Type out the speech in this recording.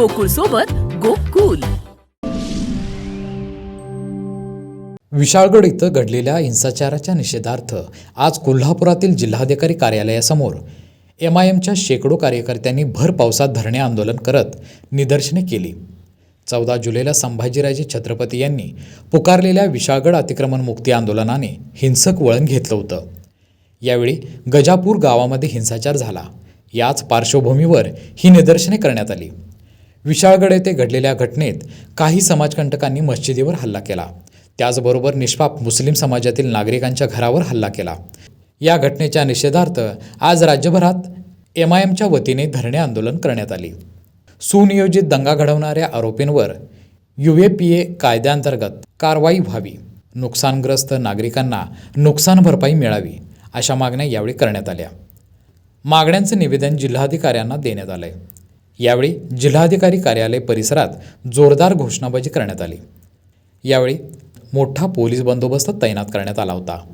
गोकुळ सोबत गोकुल. विशाळगड इथं घडलेल्या हिंसाचाराच्या निषेधार्थ आज कोल्हापुरातील जिल्हाधिकारी कार्यालयासमोर. एम आय एमच्या शेकडो कार्यकर्त्यांनी भर पावसात धरणे आंदोलन करत निदर्शने केली. चौदा जुलैला संभाजीराजे छत्रपती यांनी पुकारलेल्या विशाळगड अतिक्रमण मुक्ती आंदोलनाने हिंसक वळण घेतलं होतं. यावेळी गजापूर गावामध्ये हिंसाचार झाला. याच पार्श्वभूमीवर ही निदर्शने करण्यात आली. विशाळगड येथे घडलेल्या घटनेत काही समाजकंटकांनी मशिदीवर हल्ला केला. त्याचबरोबर निष्पाप मुस्लिम समाजातील नागरिकांच्या घरावर हल्ला केला. या घटनेच्या निषेधार्थ आज राज्यभरात एम आय एमच्या वतीने धरणे आंदोलन करण्यात आली. सुनियोजित दंगा घडवणाऱ्या आरोपींवर यू ए पी ए कायद्याअंतर्गत कारवाई व्हावी. नुकसानग्रस्त नागरिकांना नुकसान भरपाई मिळावी अशा मागण्या यावेळी करण्यात आल्या. मागण्यांचं निवेदन जिल्हाधिकाऱ्यांना देण्यात आलंय. यावेळी जिल्हाधिकारी कार्यालय परिसरात जोरदार घोषणाबाजी करण्यात आली. यावेळी मोठा पोलीस बंदोबस्त तैनात करण्यात आला होता.